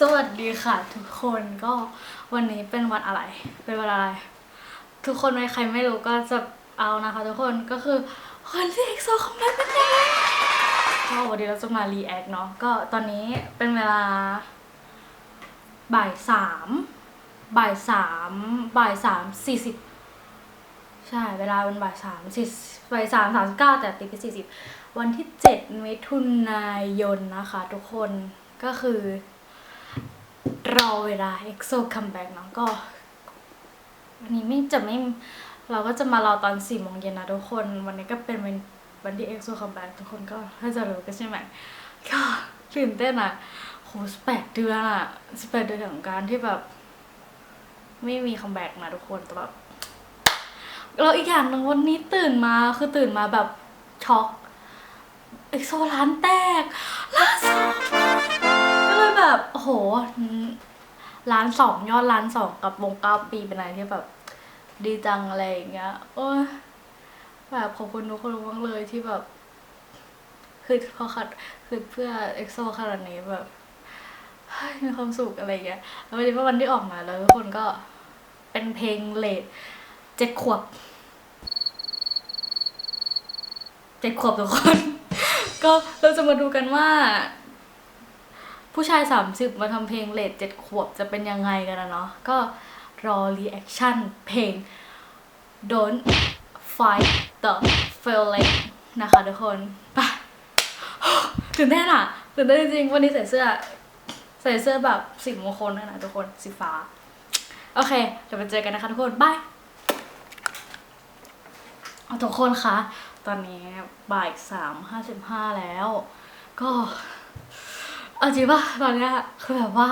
สวัสดีค่ะทุกคนก็วันนี้เป็นวันอะไร เป็นวันอะไร ทุกคนไม่ใครไม่รู้ก็จะเอานะคะ ทุกคนก็คือวันที่เอ็กโซคอมแพคเป็นยังไงก็วันนี้เราจะมารีแอคเนาะก็ตอนนี้เป็นเวลาบ่ายสามบ่ายสามบ่ายสามสี่สิบใช่เวลาเป็นบ่ายสามสี่บ่ายสามสามสิบเก้าแต่ตีไปสี่สิบวันที่เจ็ดมิถุนายนนะคะ ทุกคนก็คือ รอเวลา EXO comeback เนาะก็วันนี้ไม่จะไม่เราก็จะมารอตอนสี่โมงเย็นนะทุกคน วันนี้ก็เป็นวันวันที่ EXO comeback ทุกคนก็ถ้าจะรู้กันใช่ไหมก็ตื่นเต้นอะโหสิบแปดเดือนอะสิบแปดเดือนของการที่แบบ ไม่มีคัมแบ็กนะทุกคนแต่แบบแล้วอีกอย่างหนึ่งวันนี้ตื่นมาคือตื่นมาแบบช็อกเอ็กโซร้านแตกร้านสอง แบบโอ้โหร้านสองยอดร้านสองกับวงเก้าปีเป็นอะไรที่แบบดีจังอะไรอย่างเงี้ย โอ้ยแบบขอบคุณทุกคนมากเลยที่แบบคือพอคัดคือเพื่อเอ็กโซขนาดนี้แบบมีความสุขอะไรอย่างเงี้ยแล้ววันนี้ว่าวันที่ออกมาแล้วทุกคนก็เป็นเพลงเลดเจ็ดขวบเจ็ดขวบทุกคน ก็เราจะมาดูกันว่า ผู้ชายสามสิบมาทำเพลงเลดเจ็ดขวบจะเป็นยังไงกันนะเนาะก็รอรีแอคชั่นเพลง Don't Fight the Feeling นะคะทุกคนไปตื่นเต้นอะตื่นเต้นจริงๆวันนี้ใส่เสื้อ ใส่เสื้อแบบสีมงคลด้วยนะทุกคนสีฟ้า โอเคเดี๋ยวไปเจอกันนะคะทุกคนบายเอาทุกคนคะตอนนี้บ่ายสามห้าสิบห้าแล้ว ก็ เอาจริงป่ะตอนเนี้ยคือแบบว่า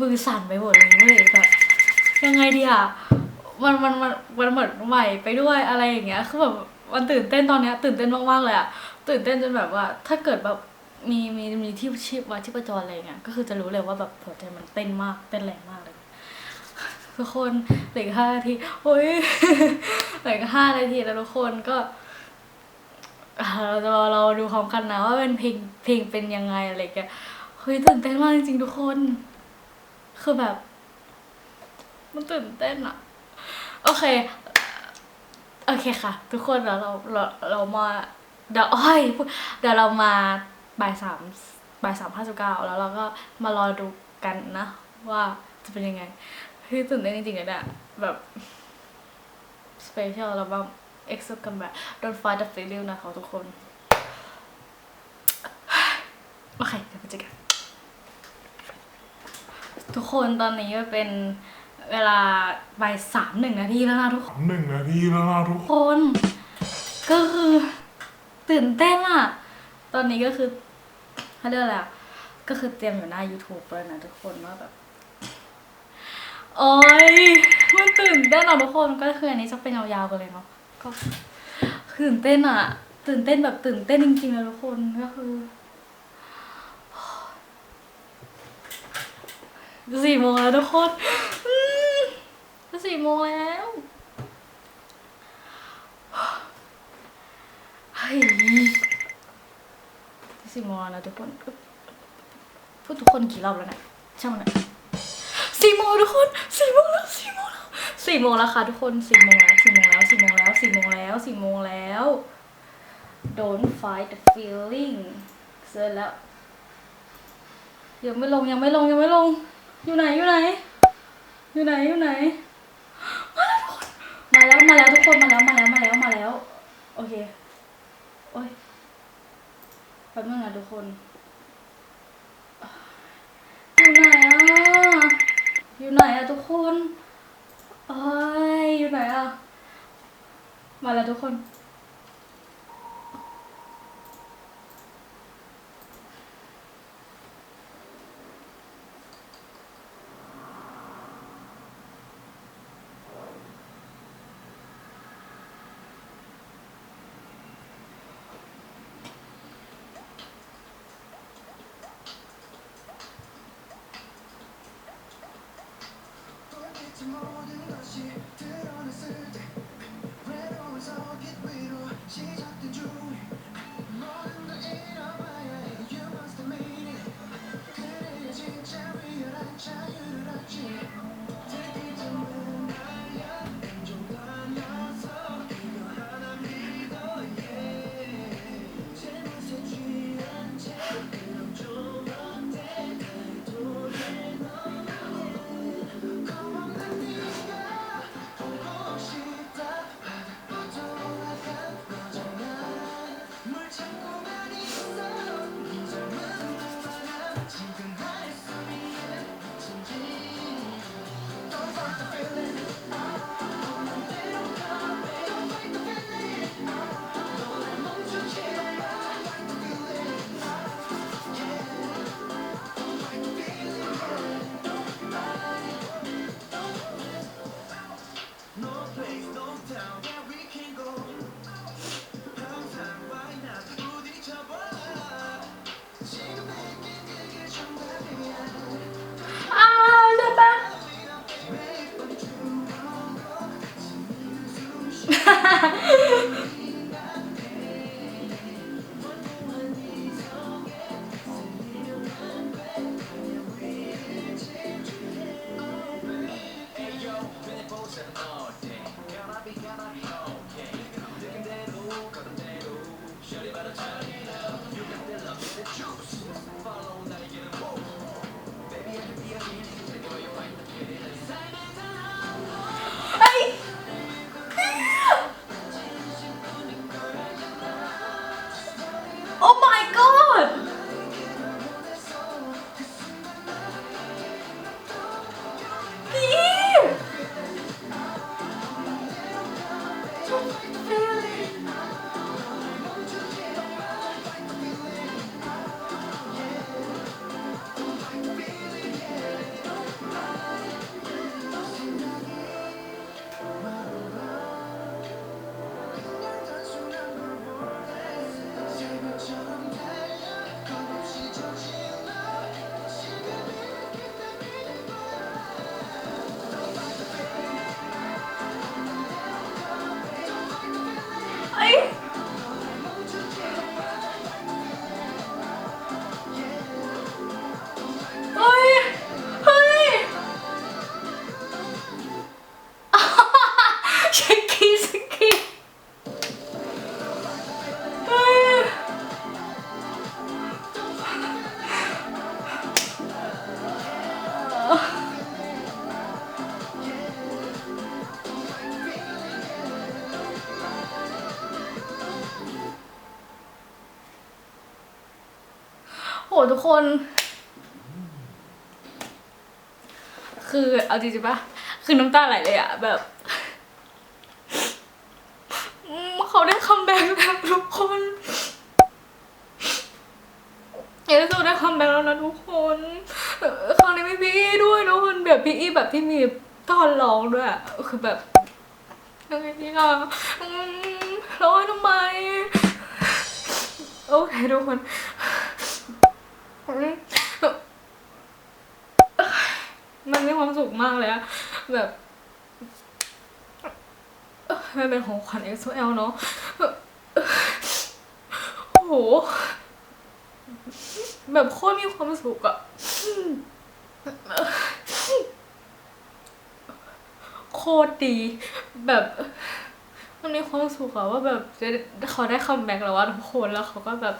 มือสั่นไปหมดเลยเว้ยแบบยังไงดีอะมันมันมันมันเหมือนใหม่ไปด้วยอะไรอย่างเงี้ยคือแบบมันตื่นเต้นตอนเนี้ยตื่นเต้นมากๆเลยอะตื่นเต้นจนแบบว่า ถ้าเกิดแบบมีมีมีที่ชีพวัดที่ประจรอะไรเงี้ยก็คือจะรู้เลยว่าแบบหัวใจมันเต้นมากเต้นแรงมากเลยทุกคนเหลือห้านาทีโอ้ยเหลือห้านาทีแล้วทุกคนก็อ่าเราจะเราดูพร้อมกันนะว่าเป็นเพลงเพลงเป็นยังไงอะไรแกย เฮ้ยตื่นเต้นมากจริงๆทุกคน คือแบบ มันตื่นเต้นอะโอเค โอเคค่ะ ทุกคนเดี๋ยวเราเราเรามาเดี๋ยวอ้อยเดี๋ยวเรามาบ่ายสามบ่ายสามห้าสิบเก้าแล้วเราก็มารอดูกันนะ ว่าจะเป็นยังไงคือตื่นเต้นจริงๆเลยเนี่ยแบบสเปเชียลแล้วแบบเอ็กซ์กันแบบ Don't fight the feeling นะคะทุกคน โอเคเดี๋ยวไปเจอกัน ทุกคนตอนนี้ก็เป็นเวลาบ่ายสามหนึ่งนาทีแล้วนะทุกคนหนึ่งนาทีแล้วนะทุกคนคน ก็คือตื่นเต้นอะตอนนี้ก็คือเขาเรียกอะไรอะก็คือเตรียมอยู่หน้า YouTube เลยนะทุกคนว่าแบบโอ้ยมันตื่นเต้นอะทุกคนก็คืออันนี้จะเป็นยาวๆกันเลยเนาะก็ตื่นเต้นอะตื่นเต้นแบบตื่นเต้นจริงๆนะทุกคนก็คือ สี่โมงแล้วทุกคนจะสี่โมงแล้วเฮ้ยสี่โมงแล้วทุกคนพูดทุกคนกี่รอบแล้วเนี่ยช่างมันนะสี่โมงทุกคนสี่โมงแล้วสี่โมงแล้วสี่โมงแล้วค่ะทุกคนสี่โมงแล้วสี่โมงแล้วสี่โมงแล้วสี่โมงแล้วสี่โมงแล้ว don't fight the feeling เสร็จแล้วยังไม่ลงยังไม่ลงยังไม่ลง อยู่ไหนอยู่ไหน อยู่ไหนอยู่ไหน มาแล้วมาแล้วทุกคนมาแล้วมาแล้วมาแล้วมาแล้ว โอเค โอ้ยแป๊บนึงนะทุกคน อยู่ไหนอะ อยู่ไหนอะทุกคนเอ้ยอยู่ไหนอะ มาแล้วทุกคน 시작된 중 모든 걸 잃어봐야 กคน คือเอาจริงๆปะคือน้ำตาไหลเลยอะแบบเขาได้คัมแบ็กแล้วทุกคนเอลซูได้คัมแบ็กแล้วนะทุกคนครั้งนี้มีพี่อีด้วยทุกคนแบบพี่อีแบบที่มีตอนร้องด้วยอะคือแบบยังไงดีอะร้องทำไม โอเคทุกคน มันมีความสุขมากเลยอะแบบมันเป็นของขวัญ X L เนาะโอ้โห แบบโคตรมีความสุขอะโคตรดี แบบ มันมีความสุขอะว่าแบบเขาได้คัมแบ็กแล้วว่าทุกคนแล้วเขาก็แบบ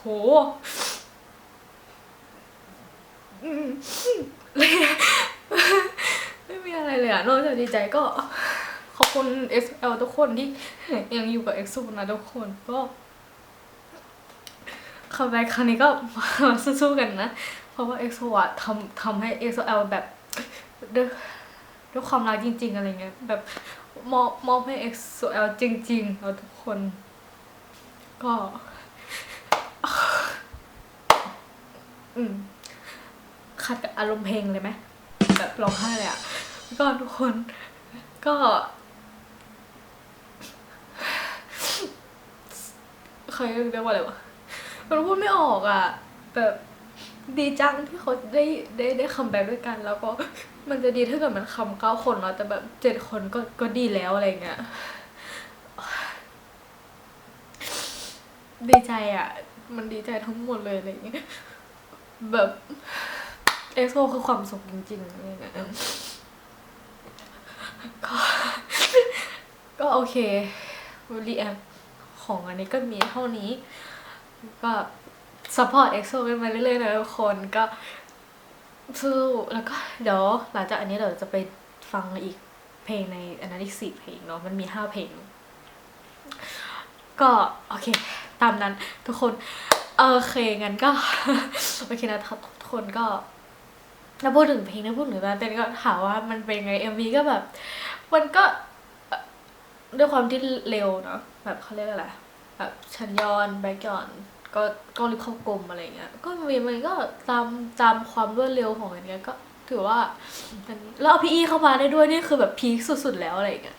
โหอืมไม่มีอะไรเลยอะนอกจากดีใจก็ขอบคุณ XL ทุกคนที่ยังอยู่กับ XO นะทุกคนก็คัมแบ็กครั้งนี้ก็มาสู้ๆกันนะ เพราะว่า XO อะทำทำให้ XL แบบด้วยด้วยความรักจริง ๆ อะไรเงี้ยแบบมอบมอบให้ XOL จริงๆเราทุกคน ก็ อืมขัดกับอารมณ์เพลงเลยไหมแบบร้องไห้เลยอะก็ทุกคนก็ ใครเรียกว่าอะไรวะมันพูดไม่ออกอะแบบดีจังที่เขาได้ได้ได้คัมแบ็กด้วยกัน แล้วก็มันจะดีถ้าเกิดมันคำเก้าคนเนาะแต่แบบเจ็ดคนก็ก็ดีแล้วอะไรเงี้ยดีใจอะ มันดีใจทั้งหมดเลยอะไรเงี้ย แบบเอ็กโซคือความสุขจริงๆอะไรเงี้ยก็ก็โอเครีแอคของอันนี้ก็มีเท่านี้ ก็ซัพพอร์ตเอ็กโซกันมาเรื่อยๆนะทุกคนก็สู้แล้วก็เดี๋ยวหลังจากอันนี้เดี๋ยวจะไปฟังอีกเพลงในอันนั้นอีกสี่เพลงเนาะมันมีห้าเพลง ก็โอเค ตามนั้นทุกคน โอเคงั้นก็ โอเคนะทุกคนก็ถ้าพูดถึงเพลงถ้าพูดถึงการเต้นก็ถามว่ามันเป็นไง MV ก็แบบ มันก็ด้วยความที่เร็วเนาะแบบเขาเรียกอะไรแบบชันยอนแบ็กยอนก็ก็รีบเข้ากลมอะไรเงี้ย ก็มีมันก็ตามตามความรวดเร็วของอันเนี้ยก็ถือว่าแล้วเอาพี่อีเข้ามาได้ด้วยนี่คือแบบพีคสุดๆแล้วอะไรเงี้ย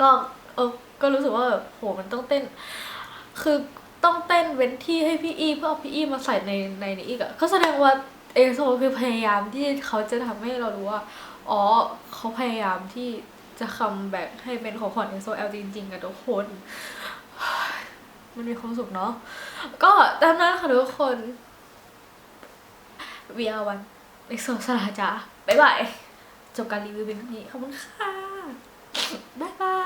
ก็เออก็รู้สึกว่าแบบโหมันต้องเต้น คือ ต้องเต้นเว้นที่ให้พี่อีเพื่อเอาพี่อีมาใส่ในในนี้อีกอะก็แสดงว่าเอโซคือพยายามที่เขาจะทำให้เรารู้ว่า อ๋อเขาพยายามที่จะคัมแบ็กให้เป็นของขวัญเอโซเอลจริงๆกับทุกคน มันมีความสุขเนาะ ก็ตามนั้นค่ะทุกคน VR วันเอ็กโซสลาจ้าบ๊ายบาย จบการรีวิวเป็นเท่านี้ ขอบคุณค่ะ บ๊ายบาย